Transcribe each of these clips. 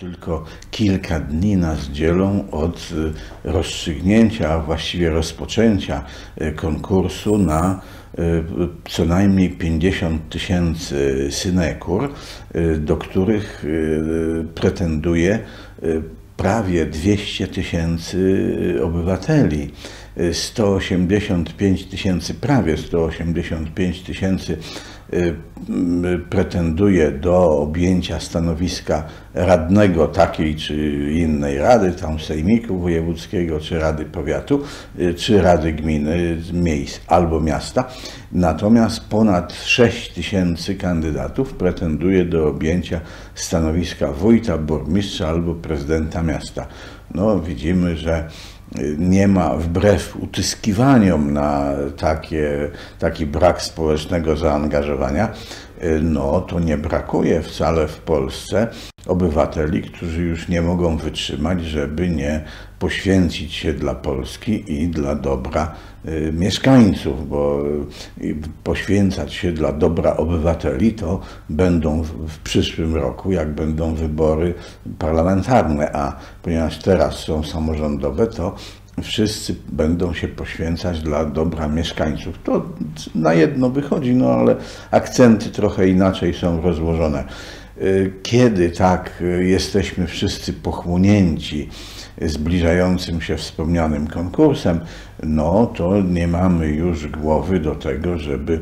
tylko kilka dni nas dzielą od y, rozstrzygnięcia, a właściwie rozpoczęcia y, konkursu na y, co najmniej 50 tysięcy synekur, do których pretenduje prawie 200 tysięcy obywateli. 185 tysięcy, prawie 185 tysięcy pretenduje do objęcia stanowiska radnego takiej czy innej rady, tam sejmiku wojewódzkiego, czy rady powiatu, y, czy rady gminy, miejsc albo miasta. Natomiast ponad 6 tysięcy kandydatów pretenduje do objęcia stanowiska wójta, burmistrza albo prezydenta miasta. No widzimy, że nie ma, wbrew utyskiwaniom na takie, taki brak społecznego zaangażowania, no to nie brakuje wcale w Polsce obywateli, którzy już nie mogą wytrzymać, żeby nie poświęcić się dla Polski i dla dobra y, mieszkańców, bo y, poświęcać się dla dobra obywateli to będą w przyszłym roku, jak będą wybory parlamentarne, a ponieważ teraz są samorządowe, to wszyscy będą się poświęcać dla dobra mieszkańców. To na jedno wychodzi, no ale akcenty trochę inaczej są rozłożone. Y, kiedy tak y, jesteśmy wszyscy pochłonięci zbliżającym się wspomnianym konkursem, no to nie mamy już głowy do tego, żeby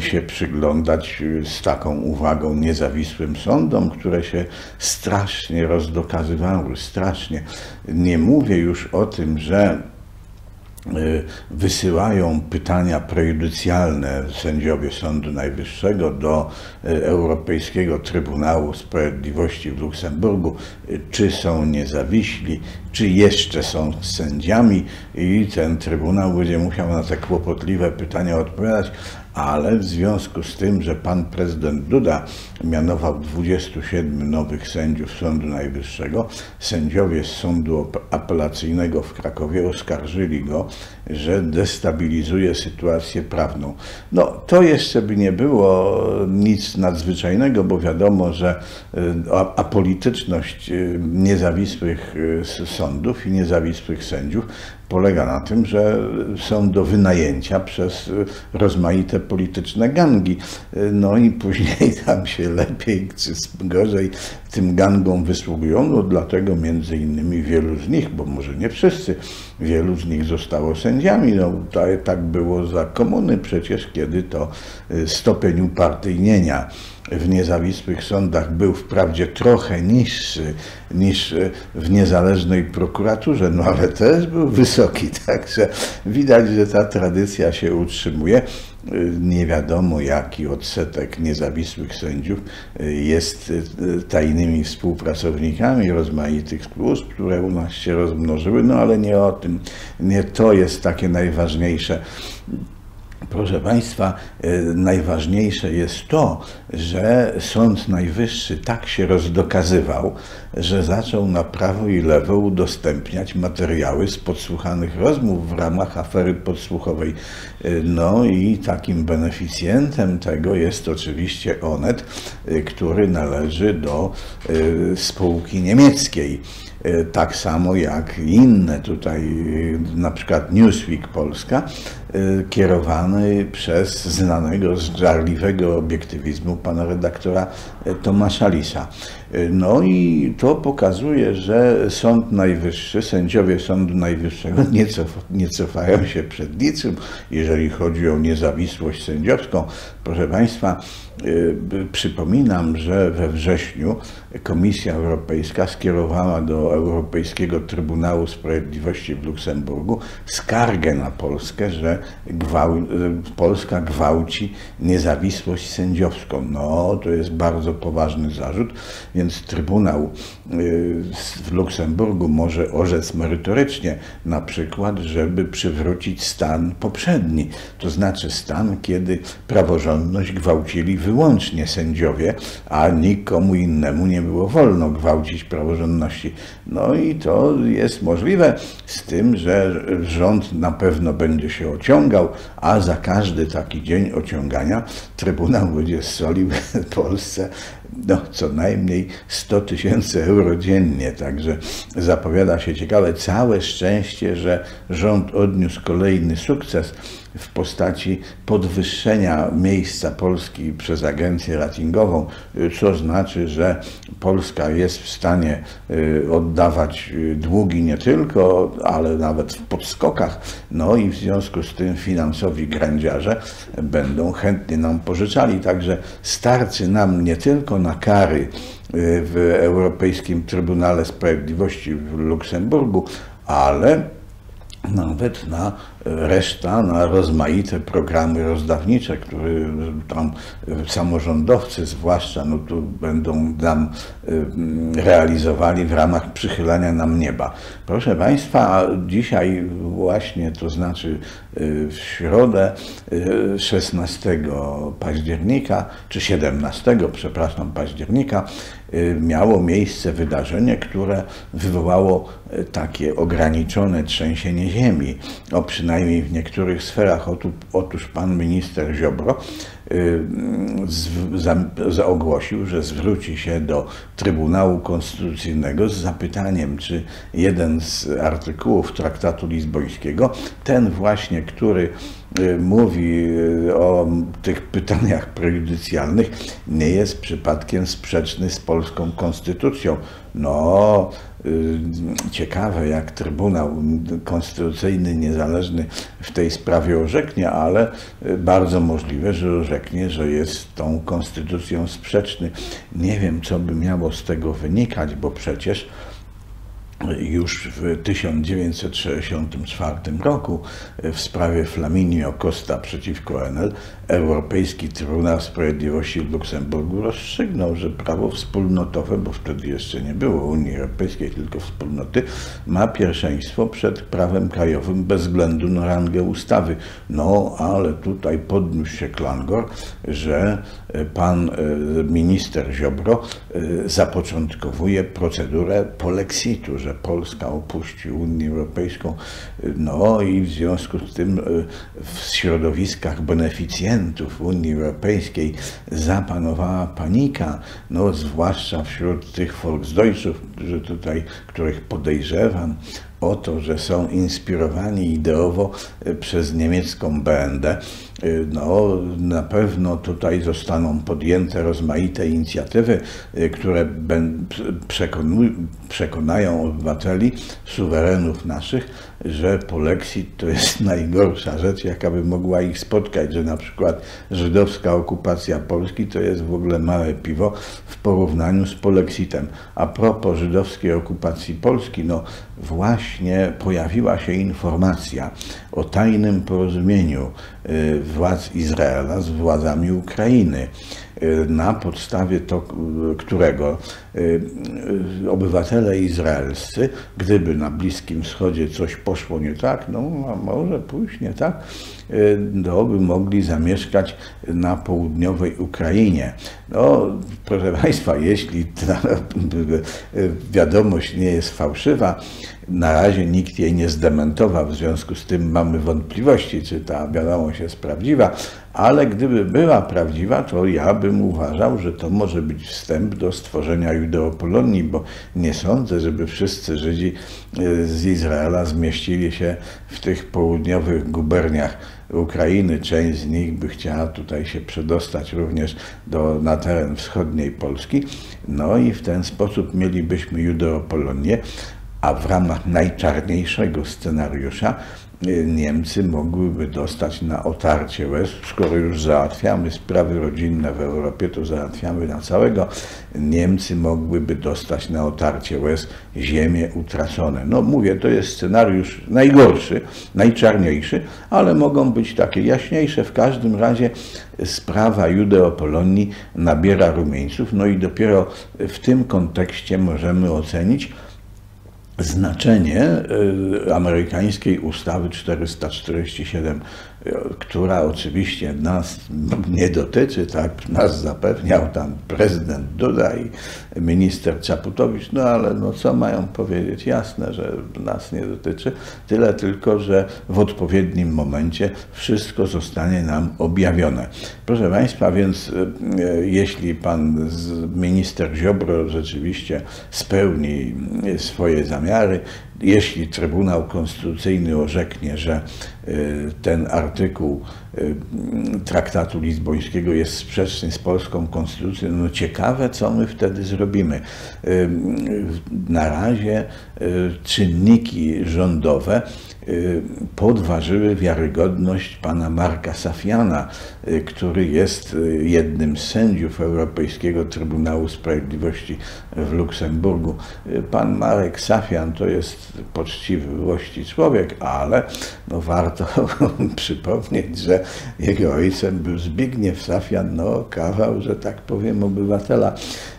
się przyglądać y, z taką uwagą niezawisłym sądom, które się strasznie rozdokazywały, strasznie. Nie mówię już o tym, że wysyłają pytania prejudycjalne sędziowie Sądu Najwyższego do y, Europejskiego Trybunału Sprawiedliwości w Luksemburgu, y, czy są niezawiśli, czy jeszcze są sędziami? I ten Trybunał będzie musiał na te kłopotliwe pytania odpowiadać, ale w związku z tym, że pan prezydent Duda mianował 27 nowych sędziów Sądu Najwyższego, sędziowie z Sądu Apelacyjnego w Krakowie oskarżyli go, że destabilizuje sytuację prawną. No, to jeszcze by nie było nic nadzwyczajnego, bo wiadomo, że y, apolityczność y, niezawisłych y, sądów i niezawisłych sędziów polega na tym, że są do wynajęcia przez rozmaite polityczne gangi. No i później tam się lepiej czy gorzej tym gangom wysługują, no dlatego między innymi wielu z nich, bo może nie wszyscy, wielu z nich zostało sędziami. No, tak, było za komuny przecież, kiedy to stopień upartyjnienia w niezawisłych sądach był wprawdzie trochę niższy niż w niezależnej prokuraturze, no ale też był wysoki, także widać, że ta tradycja się utrzymuje. Nie wiadomo, jaki odsetek niezawisłych sędziów jest tajnymi współpracownikami rozmaitych służb, które u nas się rozmnożyły, no ale nie o tym, nie to jest takie najważniejsze. Proszę Państwa, e, najważniejsze jest to, że Sąd Najwyższy tak się rozdokazywał, że zaczął na prawo i lewo udostępniać materiały z podsłuchanych rozmów w ramach afery podsłuchowej. E, no i takim beneficjentem tego jest oczywiście Onet, e, który należy do spółki niemieckiej. E, tak samo jak inne tutaj, na przykład Newsweek Polska, e, kierowany przez znanego z żarliwego obiektywizmu pana redaktora e, Tomasza Lisa. No i to pokazuje, że Sąd Najwyższy, sędziowie Sądu Najwyższego nie, cof, nie cofają się przed niczym, jeżeli chodzi o niezawisłość sędziowską. Proszę Państwa, przypominam, że we wrześniu Komisja Europejska skierowała do Europejskiego Trybunału Sprawiedliwości w Luksemburgu skargę na Polskę, że y, Polska gwałci niezawisłość sędziowską. No, to jest bardzo poważny zarzut więc Trybunał y, w Luksemburgu może orzec merytorycznie, na przykład, żeby przywrócić stan poprzedni, to znaczy stan, kiedy praworządność gwałcili wyłącznie sędziowie, a nikomu innemu nie było wolno gwałcić praworządności. No i to jest możliwe z tym, że rząd na pewno będzie się ociągał, a za każdy taki dzień ociągania Trybunał będzie solił Polsce no, co najmniej 100 tysięcy euro dziennie, także zapowiada się ciekawe. Całe szczęście, że rząd odniósł kolejny sukces w postaci podwyższenia miejsca Polski przez agencję ratingową, co znaczy, że Polska jest w stanie y, oddawać y, długi nie tylko, ale nawet w podskokach. No i w związku z tym finansowi grędziarze będą chętnie nam pożyczali. Także starcy nam nie tylko na kary y, w Europejskim Trybunale Sprawiedliwości w Luksemburgu, ale nawet na reszta, na rozmaite programy rozdawnicze, które tam samorządowcy zwłaszcza, no tu będą nam realizowali w ramach przychylania nam nieba. Proszę Państwa, dzisiaj właśnie, to znaczy w środę 16 października, czy 17, przepraszam, października, miało miejsce wydarzenie, które wywołało takie ograniczone trzęsienie ziemi, o przynajmniej w niektórych sferach. Otóż pan minister Ziobro zaogłosił, że zwróci się do Trybunału Konstytucyjnego z zapytaniem, czy jeden z artykułów Traktatu Lizbońskiego, ten właśnie, który y, mówi y, o tych pytaniach prejudycjalnych, nie jest przypadkiem sprzeczny z polską konstytucją. No, ciekawe, jak Trybunał Konstytucyjny niezależny w tej sprawie orzeknie, ale bardzo możliwe, że orzeknie, że jest tą konstytucją sprzeczny. Nie wiem, co by miało z tego wynikać, bo przecież już w 1964 roku w sprawie Flaminio Costa przeciwko Enel Europejski Trybunał Sprawiedliwości w Luksemburgu rozstrzygnął, że prawo wspólnotowe, bo wtedy jeszcze nie było Unii Europejskiej, tylko wspólnoty, ma pierwszeństwo przed prawem krajowym bez względu na rangę ustawy. No, ale tutaj podniósł się klangor, że pan e, minister Ziobro e, zapoczątkowuje procedurę polexitu, że Polska opuści Unię Europejską. No i w związku z tym e, w środowiskach beneficjentów Unii Europejskiej zapanowała panika, no zwłaszcza wśród tych Volksdeutschów, którzy tutaj, których podejrzewam o to, że są inspirowani ideowo przez niemiecką BND. No, na pewno tutaj zostaną podjęte rozmaite inicjatywy, które przekonają obywateli, suwerenów naszych, że polexit to jest najgorsza rzecz, jaka by mogła ich spotkać, że na przykład żydowska okupacja Polski to jest w ogóle małe piwo w porównaniu z polexitem. A propos żydowskiej okupacji Polski, no właśnie pojawiła się informacja o tajnym porozumieniu y, władz Izraela z władzami Ukrainy, y, na podstawie to, którego obywatele izraelscy, gdyby na Bliskim Wschodzie coś poszło nie tak, no a może pójść nie tak, no, by mogli zamieszkać na południowej Ukrainie. No, proszę Państwa, jeśli ta wiadomość nie jest fałszywa, na razie nikt jej nie zdementował, w związku z tym mamy wątpliwości, czy ta wiadomość jest prawdziwa, ale gdyby była prawdziwa, to ja bym uważał, że to może być wstęp do stworzenia Judeopolonii, bo nie sądzę, żeby wszyscy Żydzi e, z Izraela zmieścili się w tych południowych guberniach Ukrainy. Część z nich by chciała tutaj się przedostać również do, na teren wschodniej Polski. No i w ten sposób mielibyśmy Judeopolonię, a w ramach najczarniejszego scenariusza Niemcy mogłyby dostać na otarcie łez, skoro już załatwiamy sprawy rodzinne w Europie, to załatwiamy na całego. Niemcy mogłyby dostać na otarcie łez ziemię utracone. No mówię, to jest scenariusz najgorszy, najczarniejszy, ale mogą być takie jaśniejsze. W każdym razie sprawa Judeopolonii nabiera rumieńców, no i dopiero w tym kontekście możemy ocenić, znaczenie y, amerykańskiej ustawy 447 która oczywiście nas nie dotyczy, tak nas zapewniał tam prezydent Duda i minister Czaputowicz, no ale no co mają powiedzieć? Jasne, że nas nie dotyczy, tyle tylko, że w odpowiednim momencie wszystko zostanie nam objawione. Proszę Państwa, więc e, jeśli pan minister Ziobro rzeczywiście spełni swoje zamiary, jeśli Trybunał Konstytucyjny orzeknie, że y, ten artykuł y, traktatu lizbońskiego jest sprzeczny z polską konstytucją, no ciekawe, co my wtedy zrobimy. Y, na razie czynniki rządowe podważyły wiarygodność pana Marka Safiana, który jest jednym z sędziów Europejskiego Trybunału Sprawiedliwości w Luksemburgu. Pan Marek Safian to jest poczciwy, włości człowiek, ale no warto przypomnieć, że jego ojcem był Zbigniew Safian, no kawał, że tak powiem, obywatela.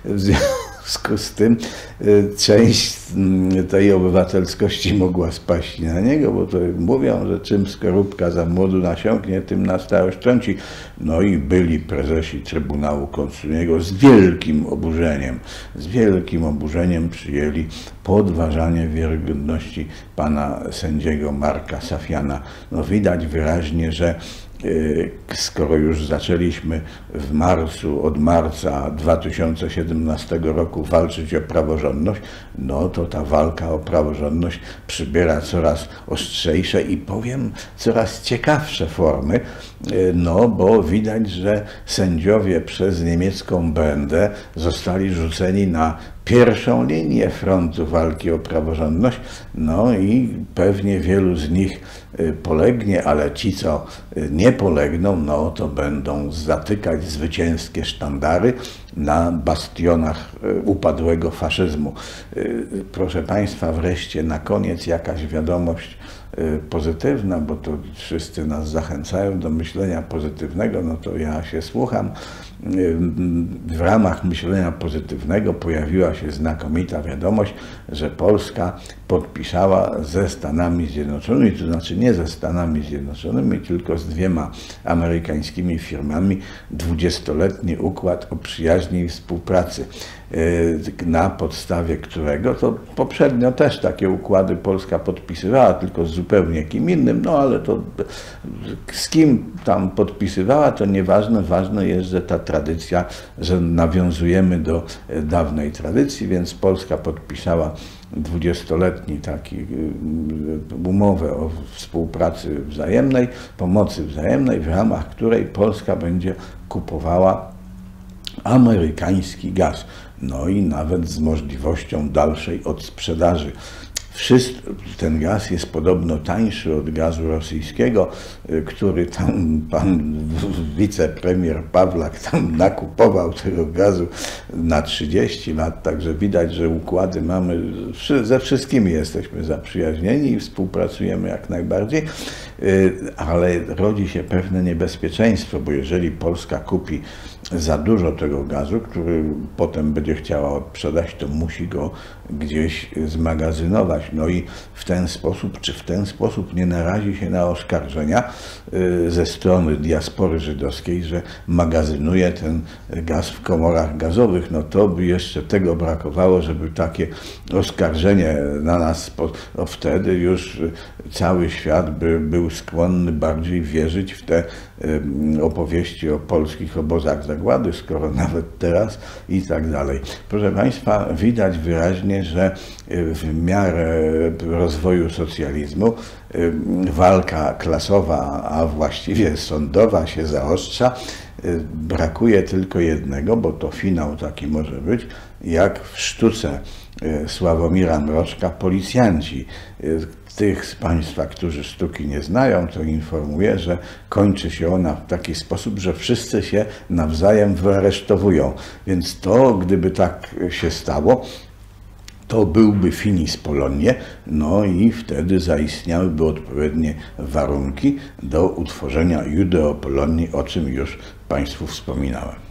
W związku z tym y, część mm, tej obywatelskości mogła spaść na niego, bo to mówią, że czym skorupka za młodu nasiąknie, tym na starość trąci. No i byli prezesi Trybunału Konstytucyjnego z wielkim oburzeniem, z wielkim oburzeniem przyjęli podważanie wiarygodności pana sędziego Marka Safiana. No widać wyraźnie, że skoro już zaczęliśmy w marcu, od marca 2017 roku walczyć o praworządność, no to ta walka o praworządność przybiera coraz ostrzejsze i powiem coraz ciekawsze formy, y, no bo widać, że sędziowie przez niemiecką będę zostali rzuceni na pierwszą linię frontu walki o praworządność, no i pewnie wielu z nich y, polegnie, ale ci, co y, nie polegną, no to będą zatykać zwycięskie sztandary na bastionach y, upadłego faszyzmu. Proszę Państwa, wreszcie na koniec jakaś wiadomość pozytywna, bo to wszyscy nas zachęcają do myślenia pozytywnego, no to ja się słucham. W ramach myślenia pozytywnego pojawiła się znakomita wiadomość, że Polska podpisała ze Stanami Zjednoczonymi, to znaczy nie ze Stanami Zjednoczonymi, tylko z dwiema amerykańskimi firmami, dwudziestoletni układ o przyjaźni i współpracy, e, na podstawie którego to poprzednio też takie układy Polska podpisywała, tylko z zupełnie kim innym, no ale to z kim tam podpisywała, to nieważne, ważne jest, że ta tradycja, że nawiązujemy do dawnej tradycji, więc Polska podpisała dwudziestoletni taki y, umowę o współpracy wzajemnej, pomocy wzajemnej, w ramach której Polska będzie kupowała amerykański gaz. No i nawet z możliwością dalszej odsprzedaży ten gaz jest podobno tańszy od gazu rosyjskiego, y, który tam pan wicepremier Pawlak tam nakupował tego gazu na 30 lat, także widać, że układy mamy, ze wszystkimi jesteśmy zaprzyjaźnieni i współpracujemy jak najbardziej, y, ale rodzi się pewne niebezpieczeństwo, bo jeżeli Polska kupi za dużo tego gazu, który potem będzie chciała odprzedać, to musi go gdzieś zmagazynować. No i w ten sposób, czy w ten sposób nie narazi się na oskarżenia y, ze strony diaspory żydowskiej, że magazynuje ten gaz w komorach gazowych. No to by jeszcze tego brakowało, żeby takie oskarżenie na nas, no wtedy już cały świat by był skłonny bardziej wierzyć w te opowieści o polskich obozach zagłady, skoro nawet teraz i tak dalej. Proszę Państwa, widać wyraźnie, że y, w miarę rozwoju socjalizmu y, walka klasowa, a właściwie sądowa się zaostrza. Y, brakuje tylko jednego, bo to finał taki może być, jak w sztuce Sławomira Mroczka policjanci tych z Państwa, którzy sztuki nie znają, to informuję, że kończy się ona w taki sposób, że wszyscy się nawzajem wyaresztowują. Więc to, gdyby tak się stało, to byłby finis Polonie, no i wtedy zaistniałyby odpowiednie warunki do utworzenia Judeopolonii, o czym już Państwu wspominałem.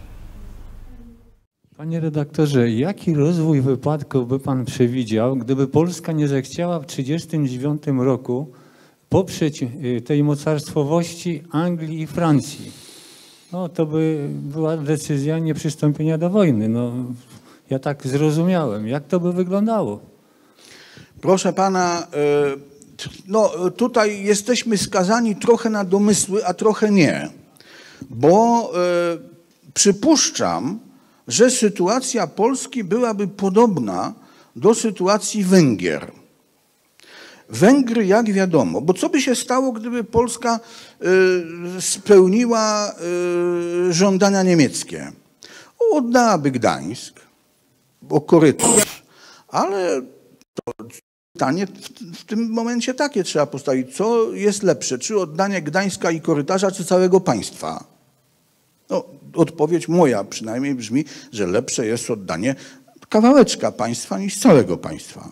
Panie redaktorze, jaki rozwój wypadków by Pan przewidział, gdyby Polska nie zechciała w 1939 roku poprzeć y, tej mocarstwowości Anglii i Francji. No, to by była decyzja nieprzystąpienia do wojny. No, ja tak zrozumiałem. Jak to by wyglądało? Proszę pana, y, no tutaj jesteśmy skazani trochę na domysły, a trochę nie. Bo y, przypuszczam, że sytuacja Polski byłaby podobna do sytuacji Węgier. Węgry, jak wiadomo, bo co by się stało, gdyby Polska y, spełniła y, żądania niemieckie? Oddałaby Gdańsk, o korytarz, ale to pytanie w, w tym momencie takie trzeba postawić. Co jest lepsze, czy oddanie Gdańska i korytarza, czy całego państwa? No, odpowiedź moja przynajmniej brzmi, że lepsze jest oddanie kawałeczka państwa niż całego państwa.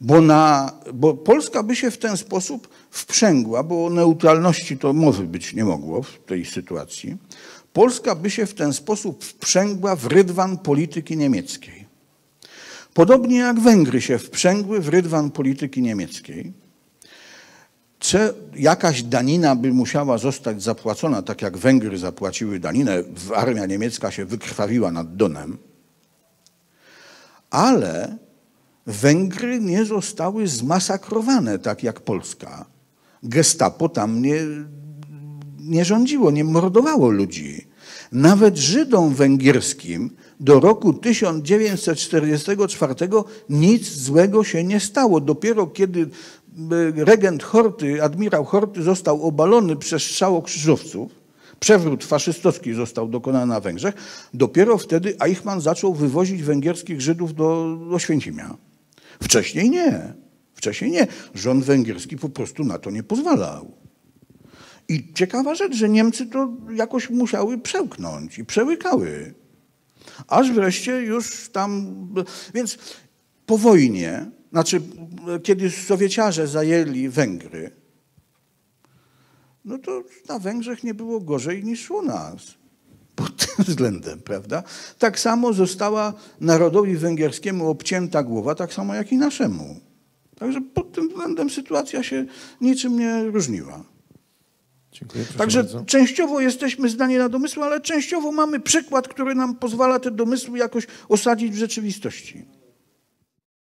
Bo, na, bo Polska by się w ten sposób wprzęgła, bo o neutralności to mowy być nie mogło w tej sytuacji. Polska by się w ten sposób wprzęgła w rydwan polityki niemieckiej. Podobnie jak Węgry się wprzęgły w rydwan polityki niemieckiej, czy jakaś danina by musiała zostać zapłacona, tak jak Węgry zapłaciły daninę, armia niemiecka się wykrwawiła nad Donem, ale Węgry nie zostały zmasakrowane tak jak Polska. Gestapo tam nie, nie rządziło, nie mordowało ludzi. Nawet Żydom węgierskim do roku 1944 nic złego się nie stało. Dopiero kiedy regent Horty, admirał Horty został obalony przez strzałokrzyżowców, przewrót faszystowski został dokonany na Węgrzech, dopiero wtedy Eichmann zaczął wywozić węgierskich Żydów do Oświęcimia. Wcześniej nie. Wcześniej nie. Rząd węgierski po prostu na to nie pozwalał. I ciekawa rzecz, że Niemcy to jakoś musiały przełknąć i przełykały. Aż wreszcie już tam. Więc po wojnie, znaczy, kiedy Sowieciarze zajęli Węgry, no to na Węgrzech nie było gorzej niż u nas pod tym względem, prawda? Tak samo została narodowi węgierskiemu obcięta głowa, tak samo jak i naszemu. Także pod tym względem sytuacja się niczym nie różniła. Dziękuję, Także bardzo. częściowo jesteśmy zdani na domysły, ale częściowo mamy przykład, który nam pozwala te domysły jakoś osadzić w rzeczywistości.